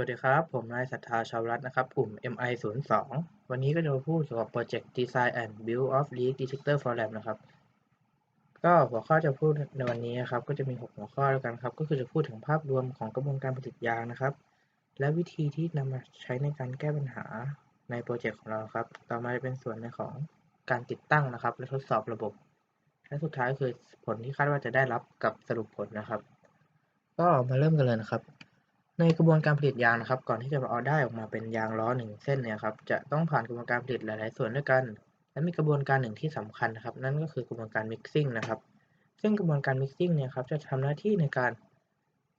วัสดีครับ ผมนายศรัทธาชาวรัตน์นะครับ กลุ่ม MI 0 2 วันนี้ก็จะมาพูดเกี่ยวกับโปรเจกต์ Design and Build of Leak Detector for Lab นะครับ ก็หัวข้อจะพูดในวันนี้นะครับ ก็จะมี 6 หัวข้อแล้วกันครับ ก็คือจะพูดถึงภาพรวมของกระบวนการผลิตยางนะครับ และวิธีที่นำมาใช้ในการแก้ปัญหาในโปรเจกต์ของเราครับ ต่อมาจะเป็นส่วนในของการติดตั้งนะครับ และทดสอบระบบ และสุดท้ายคือผลที่คาดว่าจะได้รับกับสรุปผลนะครับ ก็มาเริ่มกันเลยนะครับ ในกระบวนการผลิตยางนะครับ ก่อนที่จะเอาได้ออกมาเป็นยางล้อหนึ่งเส้นเนี่ยครับจะต้องผ่านกระบวนการผลิตหลาย ๆ ส่วนด้วยกัน และมีกระบวนการหนึ่งที่สำคัญนะครับ นั่นก็คือกระบวนการ mixing นะครับ ซึ่งกระบวนการ mixing เนี่ยครับจะทำหน้าที่ในการ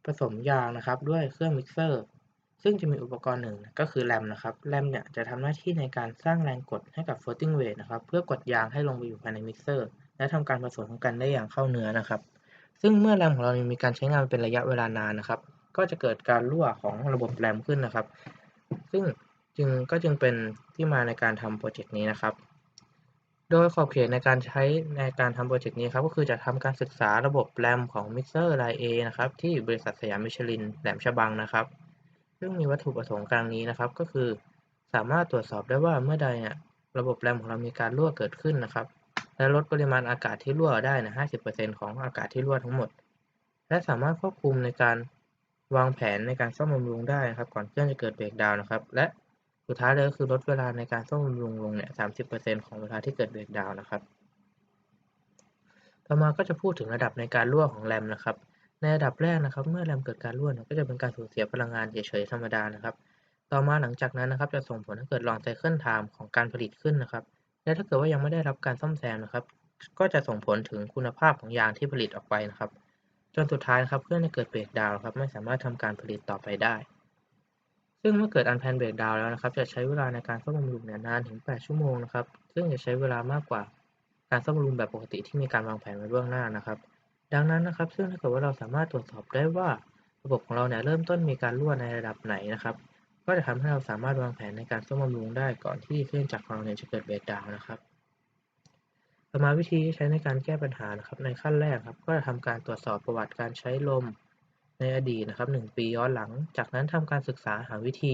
ผสมยางนะครับ ด้วยเครื่องมิกเซอร์ซึ่งจะมีอุปกรณ์หนึ่งก็คือแรมนะครับแรมเนี่ยจะทำหน้าที่ในการสร้างแรงกดให้กับ floating weight นะครับเพื่อกดยางให้ลงไปอยู่ภายในมิกเซอร์และทำการผสมกันได้อย่างเข้าเนื้อนะครับ ซึ่งเมื่อแรมของเรามีการใช้งานเป็นระยะเวลานานนะครับ ก็จะเกิดการรั่วของระบบแรมขึ้นนะครับ ซึ่งจึงก็จึงเป็นที่มาในการทำโปรเจกต์นี้นะครับ โดยขอบเขตในการใช้ในการทำโปรเจกต์นี้ครับก็คือจะทำการศึกษาระบบแรมของมิกเซอร์ราย A นะครับที่บริษัทสยามมิชลินแหลมฉบังนะครับ ซึ่งมีวัตถุประสงค์กลางนี้นะครับก็คือ สามารถตรวจสอบได้ว่าเมื่อใดเนี่ยระบบแรมของเรามีการรั่วเกิดขึ้นนะครับ และลดปริมาณอากาศที่รั่วได้นะ 50%ของอากาศที่รั่วทั้งหมด และสามารถควบคุมในการ วางแผนในการซ่อมบำรุงได้นะครับ ก่อนเครื่องจะเกิดเบรกดาวน์นะครับ และสุดท้ายเลยก็คือลดเวลาในการซ่อมบำรุงลงเนี่ย30%ของเวลาที่เกิดเบรกดาวน์นะครับ ต่อมาก็จะพูดถึงระดับในการรั่วของแรมนะครับ ในระดับแรกนะครับ เมื่อแรมเกิดการรั่วก็จะเป็นการสูญเสียพลังงานเฉยๆธรรมดานะครับ ต่อมาหลังจากนั้นนะครับ จะส่งผลให้เกิดลองไซเคิลไทม์ของการผลิตขึ้นนะครับ และถ้าเกิดว่ายังไม่ได้รับการซ่อมแซมนะครับ ก็จะส่งผลถึงคุณภาพของยางที่ผลิตออกไปนะครับ จนสุดท้ายนะครับเครื่องจะเกิดเบรกดาวครับไม่สามารถทำการผลิตต่อไปได้ ซึ่งเมื่อเกิดอันแพนเบรกดาวแล้วนะครับ จะใช้เวลาในการซ่อมบำรุงเนี่ยนานถึง 8 ชั่วโมงนะครับ ซึ่งจะใช้เวลามากกว่าการซ่อมบำรุงแบบปกติที่มีการวางแผนไว้เบื้องหน้านะครับ ดังนั้นนะครับ ซึ่งถ้าเกิดว่าเราสามารถตรวจสอบได้ว่าระบบของเราเนี่ยเริ่มต้นมีการรั่วในระดับไหนนะครับ ก็จะทำให้เราสามารถวางแผนในการซ่อมบำรุงได้ก่อนที่เครื่องจักรของเราเนี่ยจะเกิดเบรกดาวนะครับ ต่อมาวิธีที่ใช้ในการแก้ปัญหานะครับ ในขั้นแรกครับ ก็จะทำการตรวจสอบประวัติการใช้ลมในอดีตนะครับ 1 ปีย้อนหลัง จากนั้นทำการศึกษาหาวิธี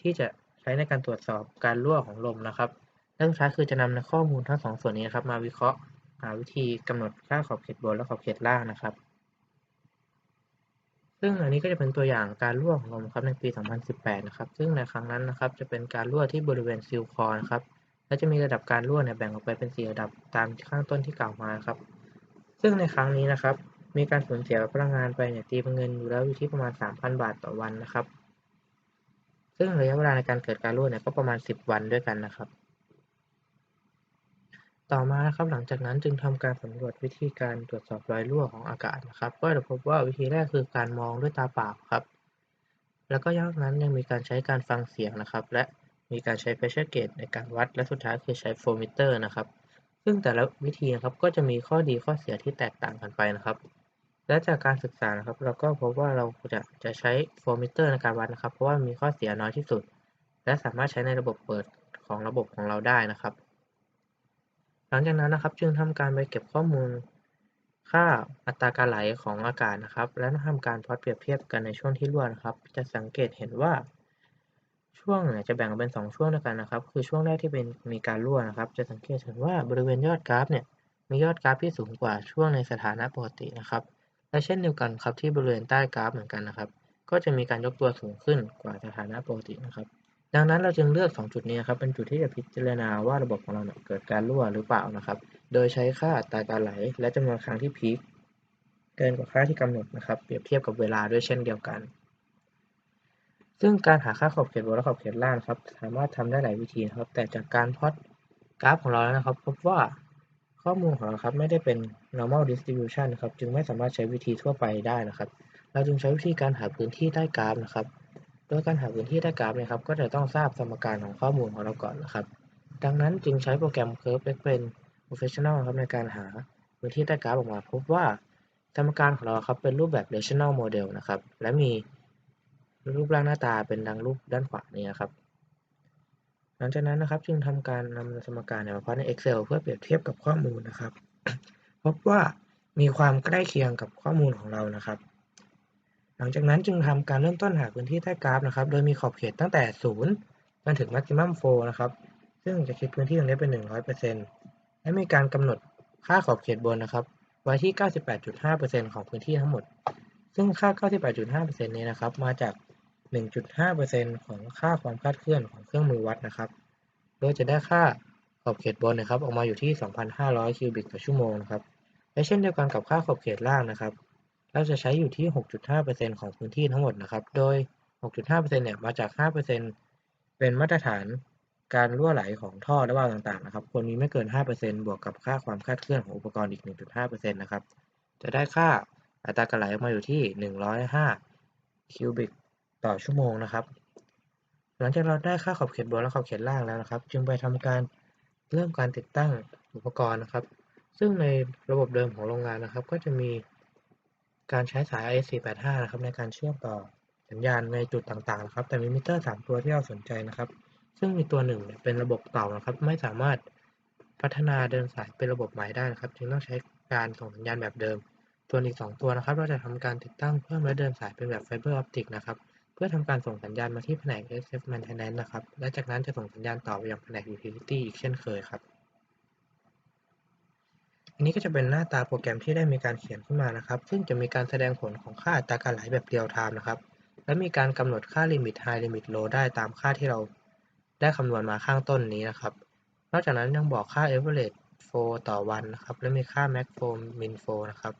ที่จะใช้ในการตรวจสอบการรั่วของลมนะครับและสุดท้ายคือจะนำข้อมูลทั้งสองส่วนนี้นะครับ มาวิเคราะห์หาวิธีกำหนดค่าขอบเขตบนและขอบเขตล่างนะครับ ซึ่งอันนี้ก็จะเป็นตัวอย่างการรั่วของลมครับในปี 2018 นะครับ ซึ่งในครั้งนั้นนะครับ จะเป็นการรั่วที่บริเวณซิลคอนะครับ และจะมีระดับการรั่วเนี่ยแบ่งออกไปเป็น 4 ระดับตามข้างต้นที่กล่าวมาครับ ซึ่งในครั้งนี้นะครับ มีการสูญเสียพลังงานไปเนี่ยตีเป็นเงินอยู่แล้วอยู่ที่ประมาณ 3,000 บาทต่อวันนะครับ ซึ่งระยะเวลาในการเกิดการรั่วเนี่ยก็ประมาณ 10 วันด้วยกันนะครับ ต่อมานะครับหลังจากนั้นจึงทำการสำรวจวิธีการตรวจสอบรอยรั่วของอากาศนะครับ ก็จะพบว่าวิธีแรกคือการมองด้วยตาเปล่าครับ แล้วก็จากนั้นยังมีการใช้การฟังเสียงนะครับ และ มีการใช้ pressure gauge ในการวัด และสุดท้ายคือใช้ flow meter นะครับ ซึ่งแต่ละวิธีนะครับก็จะมีข้อดีข้อเสียที่แตกต่างกันไปนะครับ และจากการศึกษานะครับ เราก็พบว่าเราจะจะใช้ flow meter ในการวัดนะครับ เพราะว่ามีข้อเสียน้อยที่สุด และสามารถใช้ในระบบเปิดของระบบของเราได้นะครับ หลังจากนั้นนะครับจึงทำการไปเก็บข้อมูลค่าอัตราการไหลของอากาศนะครับ และทำการพลอตเปรียบเทียบกันในช่วงที่รั่วนะครับ จะสังเกตเห็นว่า ช่วงเนี่ยจะแบ่งออกเป็น 2 ช่วงด้วยกันนะครับ คือช่วงแรกที่เป็นมีการรั่วนะครับ จะสังเกตเห็นว่าบริเวณยอดกราฟเนี่ยมียอดกราฟที่สูงกว่าช่วงในสถานะปกตินะครับ และเช่นเดียวกันครับที่บริเวณใต้กราฟเหมือนกันนะครับ ก็จะมีการยกตัวสูงขึ้นกว่าสถานะปกตินะครับ ดังนั้นเราจึงเลือก 2 จุดนี้ครับเป็นจุดที่จะพิจารณาว่าระบบของเราเนี่ยเกิดการรั่วหรือเปล่านะครับ โดยใช้ค่าอัตราการไหล และจำนวนครั้งที่พีคเกินกว่าค่าที่กำหนดนะครับ เปรียบเทียบกับเวลาด้วยเช่นเดียวกัน ซึ่งการหาค่าขอบเขตบนและขอบเขตล่างครับ สามารถทำได้หลายวิธีนะครับ แต่จากการพอตกราฟของเราแล้วนะครับ พบว่าข้อมูลของเราครับไม่ได้เป็น normal distribution นะครับจึงไม่สามารถใช้วิธีทั่วไปได้นะครับ เราจึงใช้วิธีการหาพื้นที่ใต้กราฟนะครับ โดยการหาพื้นที่ใต้กราฟเนี่ยครับ ก็จะต้องทราบสมการของข้อมูลของเราก่อนนะครับ ดังนั้นจึงใช้โปรแกรม Curve Explain Professional ครับในการหาพื้นที่ใต้กราฟออกมา พบว่าสมการของเราครับเป็นรูปแบบ rational model นะครับและมี รูปร่างหน้าตาเป็นดังรูปด้านขวานี้ครับ หลังจากนั้นนะครับจึงทำการนำสมการเนี่ยมาพลอใน Excel เพื่อเปรียบเทียบกับข้อมูลนะครับ พบว่ามีความใกล้เคียงกับข้อมูลของเรานะครับ หลังจากนั้นจึงทำการเริ่มต้นหาพื้นที่ใต้กราฟนะครับ โดยมีขอบเขตตั้งแต่ 0 จนถึง maximum flow นะครับ ซึ่งจะคิดพื้นที่ตรงนี้เป็น 100%และมีการกำหนดค่าขอบเขตบนนะครับไว้ที่ 98.5%ของพื้นที่ทั้งหมด ซึ่งค่า 98.5%นี้นะครับ มาจาก 1.5%ของค่าความคลาดเคลื่อนของเครื่องมือวัดนะครับ โดยจะได้ค่าขอบเขตบนนะครับ ออกมาอยู่ที่ 2,500 คิวบิกต่อชั่วโมงนะครับ และเช่นเดียวกันกับค่าขอบเขตล่างนะครับ เราจะใช้อยู่ที่ 6.5%ของพื้นที่ทั้งหมดนะครับ โดย 6.5%เนี่ยมาจาก 5%เป็นมาตรฐานการรั่วไหลของท่อและวาล์วต่างๆนะครับควรมีไม่เกิน 5%บวกกับค่าความคลาดเคลื่อนของอุปกรณ์อีก 1.5%นะครับ จะได้ค่าอัตราการไหลออกมาอยู่ที่ 105 คิวบิก ต่อชั่วโมงนะครับ หลังจากเราได้ค่าขอบเขตบนและขอบเขตล่างแล้วนะครับ จึงไปทำการเริ่มการติดตั้งอุปกรณ์นะครับ ซึ่งในระบบเดิมของโรงงานนะครับ ก็จะมีการใช้สาย IS485 นะครับ ในการเชื่อมต่อสัญญาณในจุดต่างๆนะครับ แต่มีมิเตอร์ 3 ตัวที่เราสนใจนะครับ ซึ่งมีตัวหนึ่งเป็นระบบเก่านะครับ ไม่สามารถพัฒนาเดินสายเป็นระบบใหม่ได้นะครับ จึงต้องใช้การส่งสัญญาณแบบเดิม ส่วนอีก 2 ตัวนะครับ เราจะทำการติดตั้งเพิ่มและเดินสายเป็นแบบไฟเบอร์ออปติกนะครับ เพื่อทำการส่งสัญญาณมาที่แผนก SF Maintenance นะครับ และจากนั้นจะส่งสัญญาณต่อไปยังแผนก Utility อีกเช่นเคยครับ อันนี้ก็จะเป็นหน้าตาโปรแกรมที่ได้มีการเขียนขึ้นมานะครับ ซึ่งจะมีการแสดงผลของค่าอัตราการไหลแบบเรียลไทม์นะครับ และมีการกำหนดค่า Limit High Limit Low ได้ตามค่าที่เราได้คำนวณมาข้างต้นนี้นะครับ นอกจากนั้นยังบอกค่า Average Flow ต่อวันนะครับ และมีค่า Max Flow Min Flow นะครับ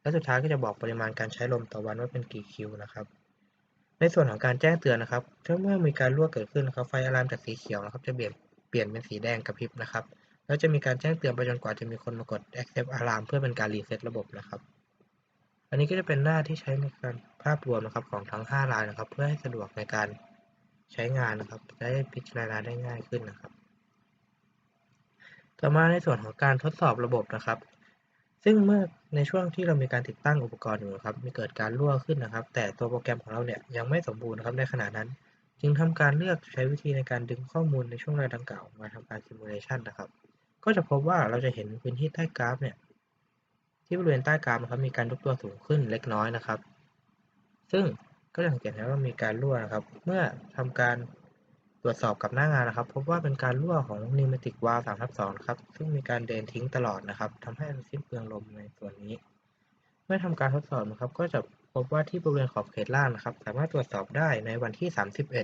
และสุดท้ายก็จะบอกปริมาณการใช้ลมต่อวันว่าเป็นกี่คิวนะครับ ในส่วนของการแจ้งเตือนนะครับถ้าเมื่อมีการรั่วเกิดขึ้นนะครับ ไฟอะลามจากสีเขียวนะครับ จะเปลี่ยนเปลี่ยนเป็นสีแดงกระพริบนะครับ แล้วจะมีการแจ้งเตือนไปจนกว่าจะมีคนมากด accept alarm เพื่อเป็นการรีเซ็ตระบบนะครับ อันนี้ก็จะเป็นหน้าที่ใช้ในการภาพรวมนะครับของทั้ง5ลายนะครับ เพื่อให้สะดวกในการใช้งานนะครับจะได้พิจารณาได้ง่ายขึ้นนะครับ ต่อมาในส่วนของการทดสอบระบบนะครับ ซึ่งเมื่อในช่วงที่เรามีการติดตั้งอุปกรณ์อยู่นะครับ มีเกิดการรั่วขึ้นนะครับ แต่ตัวโปรแกรมของเราเนี่ยยังไม่สมบูรณ์นะครับในขณะนั้น จึงทำการเลือกใช้วิธีในการดึงข้อมูลในช่วงเวลาดังกล่าวมาทำการซิมูเลชันนะครับ ก็จะพบว่าเราจะเห็นพื้นที่ใต้กราฟเนี่ยที่บริเวณใต้กราฟนะครับมีการยกตัวสูงขึ้นเล็กน้อยนะครับ ซึ่งก็จะสังเกตได้ว่ามีการรั่วนะครับ เมื่อทำการ ตรวจสอบกับหน้างานนะครับ พบว่าเป็นการรั่วของนิวเมติกวาล์ว3ทับ2ครับ ซึ่งมีการเดนทิ้งตลอดนะครับทำให้สิ้นเปลืองลมในส่วนนี้ เมื่อทำการทดสอบนะครับ ก็จะพบว่าที่บริเวณขอบเขตล่างนะครับ สามารถตรวจสอบได้ในวันที่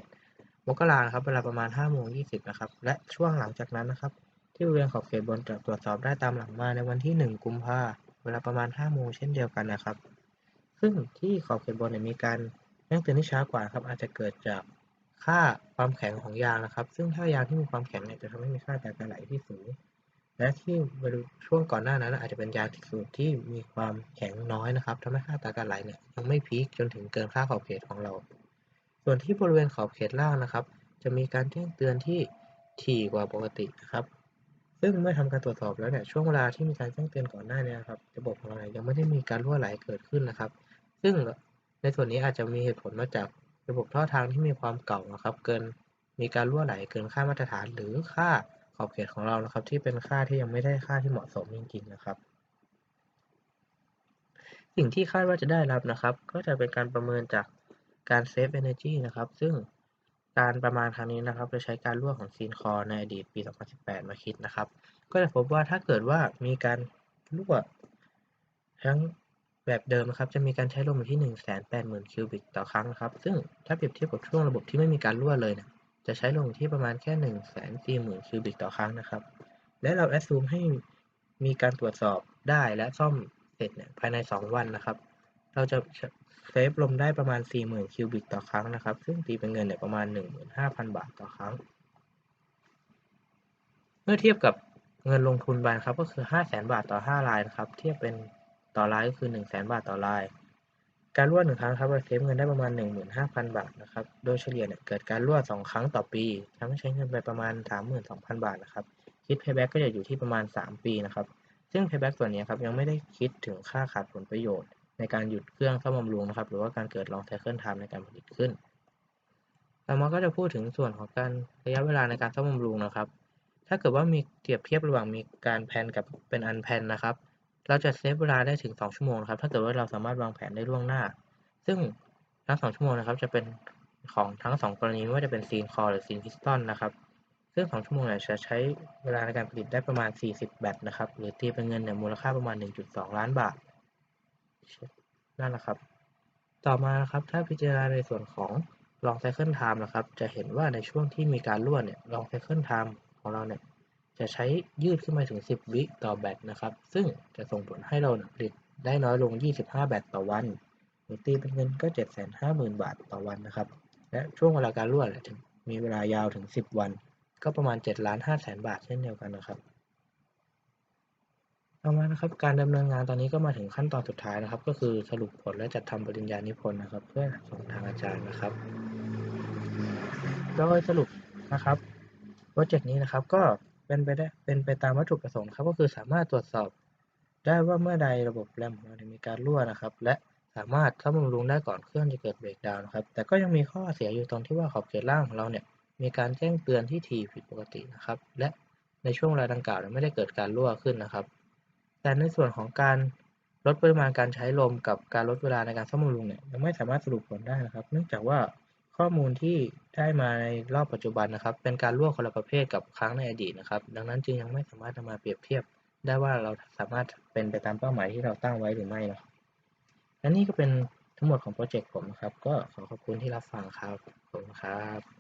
31มกราครับ เวลาประมาณ5โมง20นะครับ และช่วงหลังจากนั้นนะครับ ที่บริเวณขอบเขตบนจะตรวจสอบได้ตามหลังมาในวันที่ 1 กุมภาเวลาประมาณ5โมงเช่นเดียวกันนะครับ ซึ่งที่ขอบเขตบนมีการแจ้งเตือนที่ช้ากว่าครับ อาจจะเกิดจาก ค่าความแข็งของยางนะครับ ซึ่งถ้ายางที่มีความแข็งเนี่ยจะทำให้มีค่าการไหลที่สูง และที่ช่วงก่อนหน้านั้น อาจจะเป็นยางที่สูงที่มีความแข็งน้อยนะครับทำให้ค่าอัตราการไหลเนี่ยยังไม่พีคจนถึงเกินค่าขอบเขตของเรา ส่วนที่บริเวณขอบเขตล่างนะครับ จะมีการแจ้งเตือนที่ถี่กว่าปกตินะครับ ซึ่งเมื่อทำการตรวจสอบแล้วเนี่ยช่วงเวลาที่มีการแจ้งเตือนก่อนหน้านี้ครับระบบของเรายังไม่ได้มีการรั่วไหลเกิดขึ้นนะครับ ซึ่งในส่วนนี้อาจจะมีเหตุผลมาจาก ระบบท่อทางที่มีความเก่านะครับ เกินมีการรั่วไหลเกินค่ามาตรฐาน หรือค่าขอบเขตของเรานะครับ ที่เป็นค่าที่ยังไม่ได้ค่าที่เหมาะสมจริงๆนะครับ สิ่งที่คาดว่าจะได้รับนะครับ ก็จะเป็นการประเมินจากการเซฟเอเนจีนะครับ ซึ่งการประมาณครั้งนี้นะครับจะใช้การรั่วของซีนคอในอดีตปี 2018 มาคิดนะครับ ก็จะพบว่าถ้าเกิดว่ามีการรั่วทั้ง แบบเดิมนะครับจะมีการใช้ลมอยู่ที่ 180,000 คิวบิกต่อครั้งนะครับ ซึ่งถ้าเปรียบเทียบกับช่วงระบบที่ไม่มีการรั่วเลยนี่ยจะใช้ลมที่ประมาณแค่ 140,000 คิวบิกต่อครั้งนะครับ และเราแอดซูมให้มีการตรวจสอบได้และซ่อมเสร็จเนี่ยภายใน 2 วันนะครับ เราจะเซฟลมได้ประมาณ 40,000 คิวบิกต่อครั้งนะครับ ซึ่งตีเป็นเงินเนี่ยประมาณ 15,000 บาทต่อครั้ง เมื่อเทียบกับเงินลงทุนบานครับก็คือ 500,000 บาทต่อ5ลายนะครับ เทียบเป็น ต่อลายก็คือ 100,000 บาทต่อลาย การรั่วหนึ่งครั้งครับเราเซฟเงินได้ประมาณ 15,000 บาทนะครับ โดยเฉลี่ยเนี่ยเกิดการรั่ว 2 ครั้งต่อปีทำให้ใช้เงินไปประมาณ 32,000 บาทนะครับ คิด payback ก็จะอยู่ที่ประมาณ 3 ปีนะครับ ซึ่ง payback ส่วนนี้ครับยังไม่ได้คิดถึงค่าขาดผลประโยชน์ ในการหยุดเครื่องซ่อมบำรุงนะครับ หรือว่าการเกิด long cycle time ในการผลิตขึ้น ต่อมาก็จะพูดถึงส่วนของการระยะเวลาในการซ่อมบำรุงนะครับ ถ้าเกิดว่ามีเทียบเทียบระหว่างมีการแพนกับเป็นอันแพนนะครับ เราจะเซฟเวลาได้ถึง 2 ชั่วโมงครับ ถ้าเกิดว่าเราสามารถวางแผนได้ล่วงหน้า ซึ่งทั้ง 2 ชั่วโมงนะครับ จะเป็นของทั้ง 2 กรณีไม่ว่าจะเป็น Scene Core หรือ Scene Piston นะครับ ซึ่ง 2 ชั่วโมงเนี่ยจะใช้เวลาในการผลิตได้ประมาณ 40 แบตนะครับ หรือตีเป็นเงินเนี่ยมูลค่าประมาณ 1.2 ล้านบาท นั่นแหละครับ ต่อมานะครับ ถ้าพิจารณาในส่วนของ Long Cycle Time นะครับ จะเห็นว่าในช่วงที่มีการรั่วเนี่ย Long Cycle Time ของเราเนี่ย จะใช้ยืดขึ้นมาถึง 10 วิต่อแบตนะครับ ซึ่งจะส่งผลให้เราผลิตได้น้อยลง 25 แบตต่อวันหรือตีเป็นเงินก็ 750,000 บาทต่อวันนะครับ และช่วงเวลาการรั่วนถึงมีเวลายาวถึง 10 วัน ก็ประมาณ7ล้าน5แสนบาทเช่นเดียวกันนะครับต่อมานะครับการดำเนินงานตอนนี้ก็มาถึงขั้นตอนสุดท้ายนะครับ ก็คือสรุปผลและจัดทำปริญญานิพนธ์นะครับ เพื่อส่งทางอาจารย์นะครับ โดยสรุปนะครับโปรเจกต์นี้นะครับก็ เป็นไปได้เป็นไปตามวัตถุประสงค์ครับก็คือสามารถตรวจสอบได้ว่าเมื่อใดระบบแรมของเรามีการรั่วนะครับ และสามารถซ่อมบำรุงได้ก่อนเครื่องจะเกิดเบรกดาวน์นะครับ แต่ก็ยังมีข้อเสียอยู่ตรงที่ว่าขอบเขตล่างของเราเนี่ยมีการแจ้งเตือนที่ถี่ผิดปกตินะครับ และในช่วงเวลาดังกล่าวเนี่ยไม่ได้เกิดการรั่วขึ้นนะครับ แต่ในส่วนของการลดปริมาณการใช้ลมกับการลดเวลาในการซ่อมบำรุงเนี่ยยังไม่สามารถสรุปผลได้นะครับ เนื่องจากว่า ข้อมูลที่ได้มาในรอบปัจจุบันนะครับ เป็นการล่วคนละประเภทกับครั้งในอดีตนะครับ ดังนั้นจึงยังไม่สามารถนำมาเปรียบเทียบ ได้ว่าเราสามารถเป็นไปตามเป้าหมายที่เราตั้งไว้หรือไม่นะและนี่ก็เป็นทั้งหมดของโปรเจกต์ผมนะครับ ก็ขอขอบคุณที่รับฟังครับ ขอบคุณครับ